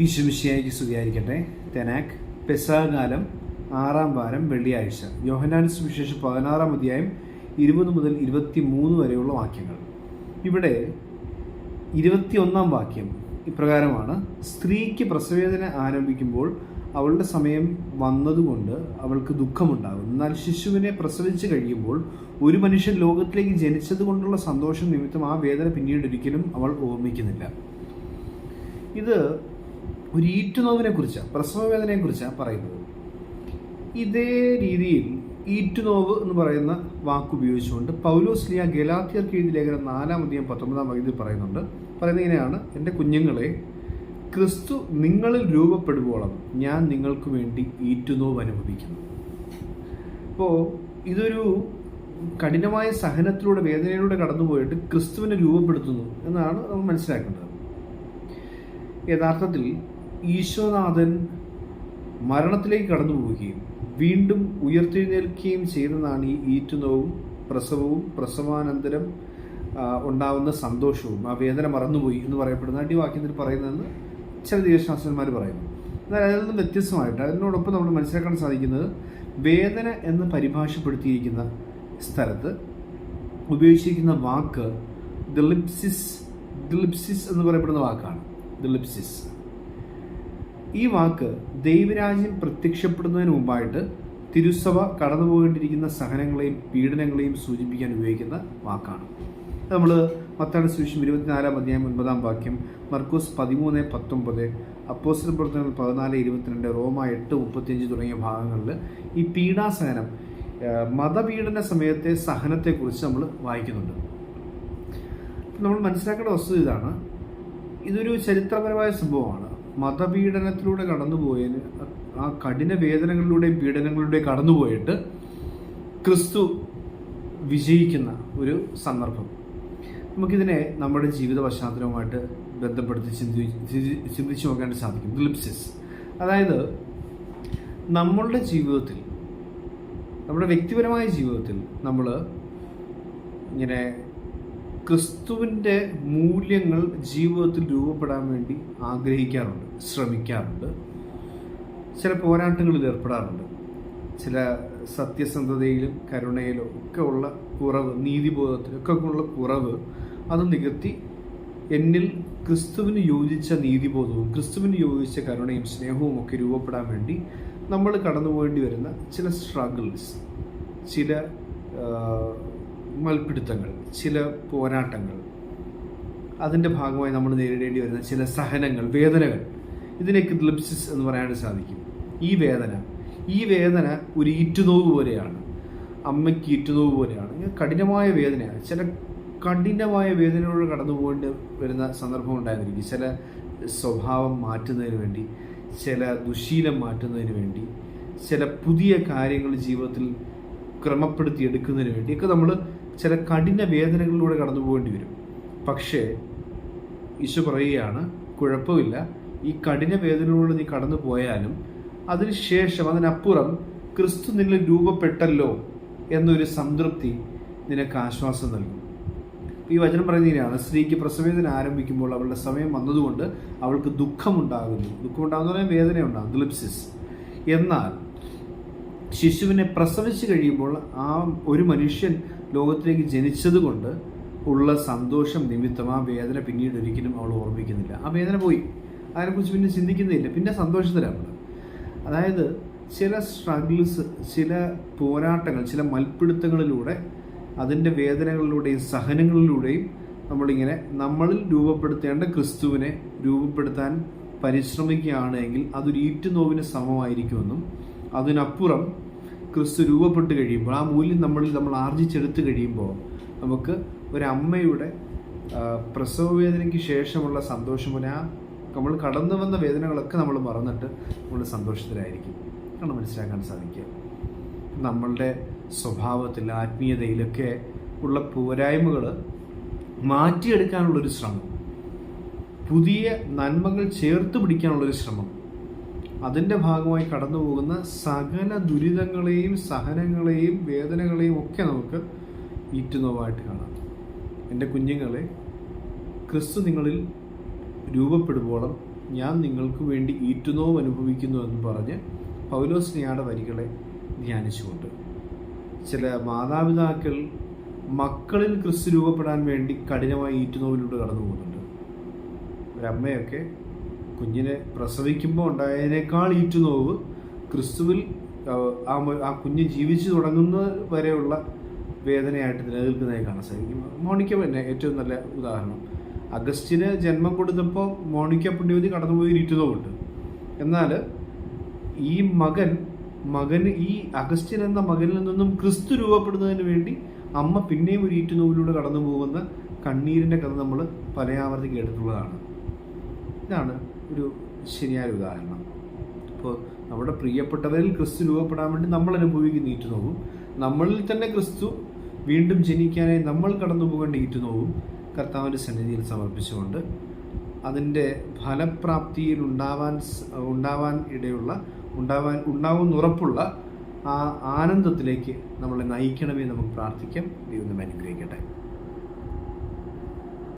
ഈശുമിശിയായിക്ക് സ്തുതിയായിരിക്കട്ടെ തെനാക് പെസാകാലം ആറാം വാരം വെള്ളിയാഴ്ച. യോഹനാൻ സുവിശേഷം പതിനാറാം അധ്യായം ഇരുപത് മുതൽ ഇരുപത്തി മൂന്ന് വരെയുള്ള വാക്യങ്ങൾ. ഇവിടെ ഇരുപത്തിയൊന്നാം വാക്യം ഇപ്രകാരമാണ്. സ്ത്രീക്ക് പ്രസവേദന ആരംഭിക്കുമ്പോൾ അവളുടെ സമയം വന്നതുകൊണ്ട് അവൾക്ക് ദുഃഖമുണ്ടാകും. എന്നാൽ ശിശുവിനെ പ്രസവിച്ചു കഴിയുമ്പോൾ ഒരു മനുഷ്യൻ ലോകത്തിലേക്ക് ജനിച്ചത് കൊണ്ടുള്ള സന്തോഷം നിമിത്തം ആ വേദന പിന്നീട് ഒരിക്കലും അവൾ ഓർമ്മിക്കുന്നില്ല. ഇത് ഒരു ഈറ്റുനോവിനെ കുറിച്ചാണ് പ്രസവവേദനയെ കുറിച്ചാണ് പറയുന്നത്. ഇതേ രീതിയിൽ ഈറ്റുനോവ് എന്ന് പറയുന്ന വാക്ക് ഉപയോഗിച്ചുകൊണ്ട് പൗലോസ്ലിയ ഗലാത്തിയർക്ക് കീഴിൽ ലേഖനം നാലാം അധികം പത്തൊമ്പതാം വൈദ്യുതി പറയുന്നുണ്ട്. പറയുന്നത് ഇങ്ങനെയാണ്. എന്റെ കുഞ്ഞുങ്ങളെ ക്രിസ്തു നിങ്ങളിൽ രൂപപ്പെടുവോളം ഞാൻ നിങ്ങൾക്ക് വേണ്ടി ഈറ്റുനോവ് അനുഭവിക്കുന്നു. അപ്പോൾ ഇതൊരു കഠിനമായ സഹനത്തിലൂടെ വേദനയിലൂടെ കടന്നുപോയിട്ട് ക്രിസ്തുവിനെ രൂപപ്പെടുത്തുന്നു എന്നാണ് നമ്മൾ മനസ്സിലാക്കേണ്ടത്. യഥാർത്ഥത്തിൽ ഈശോനാഥൻ മരണത്തിലേക്ക് കടന്നു പോവുകയും വീണ്ടും ഉയർത്തെഴുന്നേൽക്കുകയും ചെയ്തതാണ് ഈ ഈറ്റുനവും പ്രസവവും പ്രസവാനന്തരം ഉണ്ടാവുന്ന സന്തോഷവും. ആ വേദന മറന്നുപോയി എന്ന് പറയപ്പെടുന്ന അടിവാക്യത്തിൽ പറയുന്നതെന്ന് ചില ദൈവശാസ്ത്രന്മാർ പറയുന്നു. എന്നാൽ അതിൽ നിന്നും വ്യത്യസ്തമായിട്ട് അതിനോടൊപ്പം നമ്മൾ മനസ്സിലാക്കാൻ സാധിക്കുന്നത് വേദന എന്ന് പരിഭാഷപ്പെടുത്തിയിരിക്കുന്ന സ്ഥലത്ത് ഉപയോഗിച്ചിരിക്കുന്ന വാക്ക് ദിലിപ്സിസ് ദിലിപ്സിസ് എന്ന് പറയപ്പെടുന്ന വാക്കാണ്. ദിലിപ്സിസ് ഈ വാക്ക് ദൈവരാജ്യം പ്രത്യക്ഷപ്പെടുന്നതിന് മുമ്പായിട്ട് തിരുസഭ കടന്നു പോകേണ്ടിയിരിക്കുന്ന സഹനങ്ങളെയും പീഡനങ്ങളെയും സൂചിപ്പിക്കാൻ ഉപയോഗിക്കുന്ന വാക്കാണ്. നമ്മൾ മത്താട് സുവിശേഷം ഇരുപത്തിനാലാം അധ്യായം ഒൻപതാം വാക്യം മർക്കോസ് പതിമൂന്ന് പത്തൊമ്പത് അപ്പോസ്റ്റൽ പ്രവർത്തനങ്ങൾ പതിനാല് ഇരുപത്തിരണ്ട് റോമ എട്ട് മുപ്പത്തിയഞ്ച് തുടങ്ങിയ ഭാഗങ്ങളിൽ ഈ പീഡാസഹനം മതപീഡന സമയത്തെ സഹനത്തെക്കുറിച്ച് നമ്മൾ വായിക്കുന്നുണ്ട്. നമ്മൾ മനസ്സിലാക്കേണ്ട വസ്തുത ഇതാണ്. ഇതൊരു ചരിത്രപരമായ സംഭവമാണ്. മതപീഡനത്തിലൂടെ കടന്നുപോയതിന് ആ കഠിന വേദനകളിലൂടെയും പീഡനങ്ങളിലൂടെയും കടന്നുപോയിട്ട് ക്രിസ്തു വിജയിക്കുന്ന ഒരു സന്ദർഭം. നമുക്കിതിനെ നമ്മുടെ ജീവിത പശ്ചാത്തലവുമായിട്ട് ബന്ധപ്പെടുത്തി ചിന്തി ചിന്തി- ചിന്തിച്ചു നോക്കാൻ സാധിക്കും. ഗ്ലിപ്സിസ് അതായത് നമ്മളുടെ ജീവിതത്തിൽ നമ്മുടെ വ്യക്തിപരമായ ജീവിതത്തിൽ നമ്മൾ ഇങ്ങനെ ക്രിസ്തുവിന്റെ മൂല്യങ്ങൾ ജീവിതത്തിൽ രൂപപ്പെടാൻ വേണ്ടി ആഗ്രഹിക്കാറുണ്ട് ശ്രമിക്കാറുണ്ട്. ചില പോരാട്ടങ്ങളിൽ ഏർപ്പെടാറുണ്ട്. ചില സത്യസന്ധതയിലും കരുണയിലും ഒക്കെ ഉള്ള കുറവ് നീതിബോധത്തിലൊക്കെ ഉള്ള കുറവ് അത് നികത്തി എന്നിൽ ക്രിസ്തുവിന് യോജിച്ച നീതിബോധവും ക്രിസ്തുവിന് യോജിച്ച കരുണയും സ്നേഹവും ഒക്കെ രൂപപ്പെടാൻ വേണ്ടി നമ്മൾ കടന്നു പോകേണ്ടി വരുന്ന ചില സ്ട്രഗിൾസ് ചില ആ, മൽപ്പിടുത്തങ്ങൾ ചില പോരാട്ടങ്ങൾ. അതിന്റെ ഭാഗമായി നമ്മൾ നേരിടേണ്ടി വരുന്ന ചില സഹനങ്ങൾ വേദനകൾ. ഇതിനേക്ക് ഗ്ലിപ്സിസ് എന്ന് പറയാൻ സാധിക്കും. ഈ വേദന ഈ വേദന ഒരു ഈറ്റുനോവ് പോലെയാണ്. അമ്മയ്ക്ക് ഈറ്റുനോവ് പോലെയാണ്. കഠിനമായ വേദനയാണ്. ചില കഠിനമായ വേദനയോട് കടന്നു പോകേണ്ടി വരുന്ന സന്ദർഭം ഉണ്ടായിരിക്കും. ചില സ്വഭാവം മാറ്റുന്നതിന് വേണ്ടി ചില ദുശീലം മാറ്റുന്നതിന് വേണ്ടി ചില പുതിയ കാര്യങ്ങൾ ജീവിതത്തിൽ ക്രമപ്പെടുത്തി എടുക്കുന്നതിന് വേണ്ടിയൊക്കെ നമ്മൾ ചില കഠിന വേദനകളിലൂടെ കടന്നു പോകേണ്ടി വരും. പക്ഷേ ഈശോ പറയുകയാണ് കുഴപ്പമില്ല. ഈ കഠിന വേദനകളിലൂടെ നീ കടന്നു പോയാലും അതിനുശേഷം അതിനപ്പുറം ക്രിസ്തു നിന്നിൽ രൂപപ്പെട്ടല്ലോ എന്നൊരു സംതൃപ്തി നിനക്ക് ആശ്വാസം നൽകും. ഈ വചനം പറയുന്നതിനാണ് സ്ത്രീക്ക് പ്രസവേദന ആരംഭിക്കുമ്പോൾ അവളുടെ സമയം വന്നതുകൊണ്ട് അവൾക്ക് ദുഃഖമുണ്ടാകുന്നു. ദുഃഖമുണ്ടാകുന്ന പറഞ്ഞാൽ വേദനയുണ്ടാകും ഗ്ലിപ്സിസ് എന്നാൽ ശിശുവിനെ പ്രസവിച്ചു കഴിയുമ്പോൾ ആ ഒരു മനുഷ്യൻ ലോകത്തിലേക്ക് ജനിച്ചതുകൊണ്ട് ഉള്ള സന്തോഷം നിമിത്തം ആ വേദന പിന്നീട് ഒരിക്കലും അവൾ ഓർമ്മിക്കുന്നില്ല. ആ വേദന പോയി. അതിനെക്കുറിച്ച് പിന്നെ ചിന്തിക്കുന്നില്ല. പിന്നെ സന്തോഷത്തിലാണ് അതായത് ചില സ്ട്രഗിൾസ് ചില പോരാട്ടങ്ങൾ ചില മൽപ്പിടുത്തങ്ങളിലൂടെ അതിന്റെ വേദനകളിലൂടെയും സഹനങ്ങളിലൂടെയും നമ്മളിങ്ങനെ നമ്മളിൽ രൂപപ്പെടുത്തേണ്ട ക്രിസ്തുവിനെ രൂപപ്പെടുത്താൻ പരിശ്രമിക്കുകയാണ് എങ്കിൽ അതൊരു ഈറ്റുനോവിന് സമമായിരിക്കുമെന്നും അതിനപ്പുറം ക്രിസ്തു രൂപപ്പെട്ട് കഴിയുമ്പോൾ ആ മൂല്യം നമ്മളിൽ നമ്മൾ ആർജിച്ചെടുത്ത് കഴിയുമ്പോൾ നമുക്ക് ഒരമ്മയുടെ പ്രസവ വേദനയ്ക്ക് ശേഷമുള്ള സന്തോഷം പോലെ ആ നമ്മൾ കടന്നു വന്ന വേദനകളൊക്കെ നമ്മൾ മറന്നിട്ട് നമ്മൾ സന്തോഷത്തിലായിരിക്കും. കാരണം മനസ്സിലാക്കാൻ സാധിക്കുക. നമ്മളുടെ സ്വഭാവത്തിൽ ആത്മീയതയിലൊക്കെ ഉള്ള പോരായ്മകൾ മാറ്റിയെടുക്കാനുള്ളൊരു ശ്രമം. പുതിയ നന്മകൾ ചേർത്ത് പിടിക്കാനുള്ളൊരു ശ്രമം. അതിന്റെ ഭാഗമായി കടന്നു പോകുന്ന സകല ദുരിതങ്ങളെയും സഹനങ്ങളെയും വേദനകളെയും ഒക്കെ നമുക്ക് ഈറ്റുന്നതായിട്ട് കാണാം. എന്റെ കുഞ്ഞുങ്ങളെ ക്രിസ്തു നിങ്ങളിൽ രൂപപ്പെടുവോളം ഞാൻ നിങ്ങൾക്ക് വേണ്ടി ഈറ്റുന്നോ അനുഭവിക്കുന്നു എന്ന് പറഞ്ഞ് പൗലോസ്നിയാടെ വരികളെ ധ്യാനിച്ചുകൊണ്ട്. ചില മാതാപിതാക്കൾ മക്കളിൽ ക്രിസ്തു രൂപപ്പെടാൻ വേണ്ടി കഠിനമായി ഈറ്റുന്നോവിലൂടെ കടന്നു പോകുന്നുണ്ട് ഒരമ്മയൊക്കെ കുഞ്ഞിനെ പ്രസവിക്കുമ്പോൾ ഉണ്ടായതിനേക്കാൾ ഈറ്റുനോവ് ക്രിസ്തുവിൽ ആ, ആ കുഞ്ഞ് ജീവിച്ചു തുടങ്ങുന്ന വരെയുള്ള വേദനയായിട്ട് നിലനിൽക്കുന്നതായി കാണാൻ സാധിക്കും. മോണിക്ക തന്നെ ഏറ്റവും നല്ല ഉദാഹരണം. അഗസ്റ്റിന് ജന്മം കൊടുത്തപ്പോൾ മോണിക്ക പുണ്യവതി കടന്നുപോയി ഈറ്റുനോവുണ്ട്. എന്നാൽ ഈ മകൻ മകന് ഈ അഗസ്റ്റിൻ എന്ന മകനിൽ നിന്നും ക്രിസ്തു രൂപപ്പെടുന്നതിന് വേണ്ടി അമ്മ പിന്നെയും ഒരു ഈറ്റുനോവിലൂടെ കടന്നു പോകുന്ന കണ്ണീരിന്റെ കഥ നമ്മൾ പലയാവർത്തി കേട്ടിട്ടുള്ളതാണ്. ഇതാണ് ഒരു ശരിയായ ഉദാഹരണം. ഇപ്പോൾ നമ്മുടെ പ്രിയപ്പെട്ടവരിൽ ക്രിസ്തു രൂപപ്പെടാൻ വേണ്ടി നമ്മൾ അനുഭവിക്കുന്ന ഈറ്റുനോവും നമ്മളിൽ തന്നെ ക്രിസ്തു വീണ്ടും ജനിക്കാനായി നമ്മൾ കടന്നു പോകേണ്ട ഈറ്റുനോവും കർത്താവിന്റെ സന്നിധിയിൽ സമർപ്പിച്ചുകൊണ്ട് അതിന്റെ ഫലപ്രാപ്തിയിൽ ഉണ്ടാവാൻ ഉണ്ടാവാൻ ഇടയുള്ള ഉണ്ടാവാൻ ഉണ്ടാവുമെന്ന് ഉറപ്പുള്ള ആ ആനന്ദത്തിലേക്ക് നമ്മളെ നയിക്കണമേ നമുക്ക് പ്രാർത്ഥിക്കാം. ദൈവം അനുഗ്രഹിക്കട്ടെ.